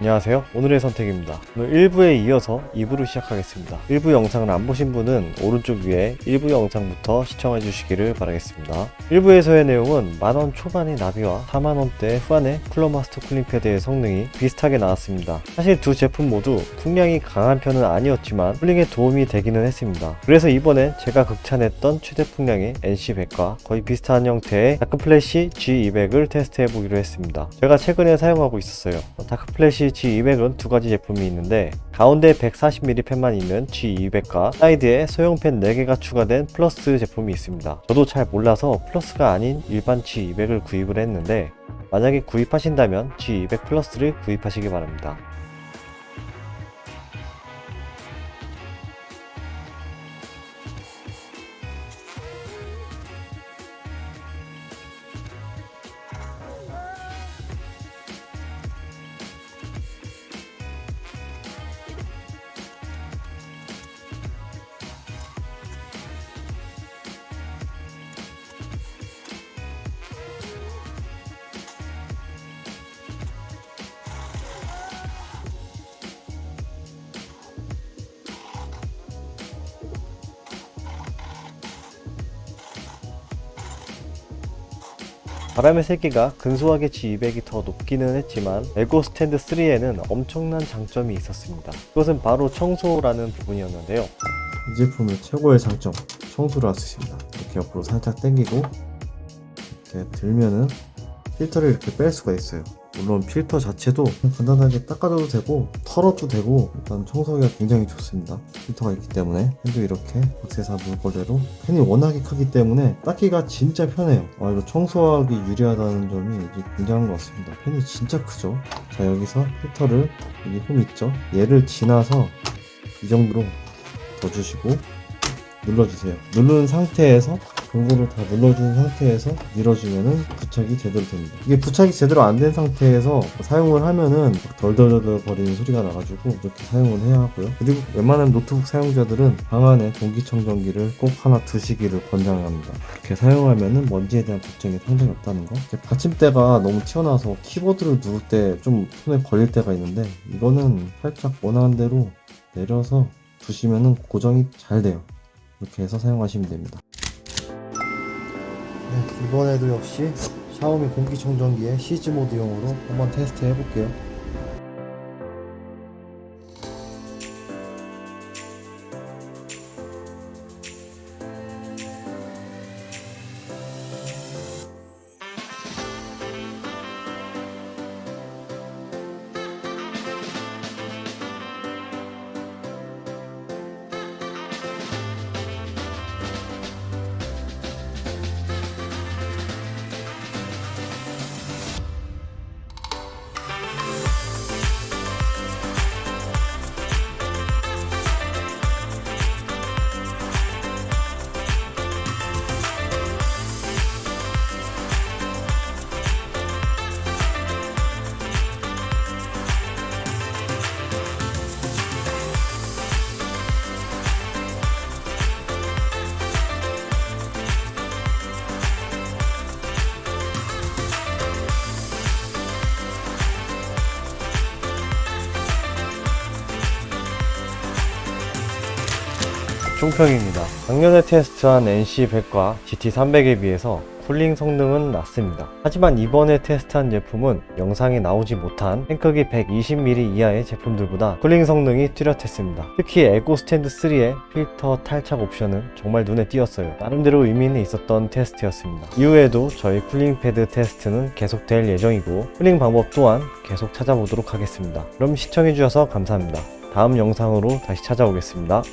안녕하세요. 오늘의 선택입니다. 오늘 1부에 이어서 2부를 시작하겠습니다. 1부 영상을 안 보신 분은 오른쪽 위에 1부 영상부터 시청해 주시기를 바라겠습니다. 1부에서의 내용은 만원 초반의 나비와 4만원대 후반의 쿨러마스터 쿨링패드의 성능이 비슷하게 나왔습니다. 사실 두 제품 모두 풍량이 강한 편은 아니었지만 쿨링에 도움이 되기는 했습니다. 그래서 이번엔 제가 극찬했던 최대 풍량의 NC100과 거의 비슷한 형태의 다크플래시 G200을 테스트해 보기로 했습니다. 제가 최근에 사용하고 있었어요. 다크플래시 G200은 두 가지 제품이 있는데 가운데 140mm 펜만 있는 G200과 사이드에 소형 펜 4개가 추가된 플러스 제품이 있습니다. 저도 잘 몰라서 플러스가 아닌 일반 G200을 구입을 했는데 만약에 구입하신다면 G200 플러스를 구입하시기 바랍니다. 바람의 세기가 근소하게 G200이 더 높기는 했지만 에고 스탠드 3에는 엄청난 장점이 있었습니다. 그것은 바로 청소라는 부분이었는데요. 이 제품의 최고의 장점 청소를 했습니다 이렇게 옆으로 살짝 당기고 이렇게 들면은 필터를 이렇게 뺄 수가 있어요 물론 필터 자체도 간단하게 닦아줘도 되고 털어도 되고 일단 청소하기가 굉장히 좋습니다. 필터가 있기 때문에. 펜도 이렇게 박세사 물거대로. 펜이 워낙에 크기 때문에 닦기가 진짜 편해요. 아 이거 청소하기 유리하다는 점이 굉장한 것 같습니다. 펜이 진짜 크죠? 자 여기서 필터를 여기 홈 있죠? 얘를 지나서 이 정도로 더 주시고 눌러주세요. 누른 상태에서 골고루 다 눌러준 상태에서 밀어주면은 부착이 제대로 됩니다. 이게 부착이 제대로 안 된 상태에서 사용을 하면은 덜덜덜 거리는 소리가 나가지고 이렇게 사용을 해야 하고요. 그리고 웬만한 노트북 사용자들은 방 안에 공기청정기를 꼭 하나 두시기를 권장합니다. 이렇게 사용하면은 먼지에 대한 걱정이 상당히 없다는 거. 받침대가 너무 튀어나와서 키보드를 누를 때 좀 손에 걸릴 때가 있는데 이거는 살짝 원하는 대로 내려서 두시면은 고정이 잘 돼요. 이렇게 해서 사용하시면 됩니다. 네, 이번에도 역시 샤오미 공기청정기의 시즈 모드용으로 한번 테스트 해볼게요. 총평입니다. 작년에 테스트한 NC100과 GT300에 비해서 쿨링 성능은 낮습니다. 하지만 이번에 테스트한 제품은 영상에 나오지 못한 탱크기 120mm 이하의 제품들보다 쿨링 성능이 뚜렷했습니다. 특히 에고 스탠드 3의 필터 탈착 옵션은 정말 눈에 띄었어요. 나름대로 의미는 있었던 테스트였습니다. 이후에도 저희 쿨링 패드 테스트는 계속될 예정이고 쿨링 방법 또한 계속 찾아보도록 하겠습니다. 그럼 시청해주셔서 감사합니다. 다음 영상으로 다시 찾아오겠습니다.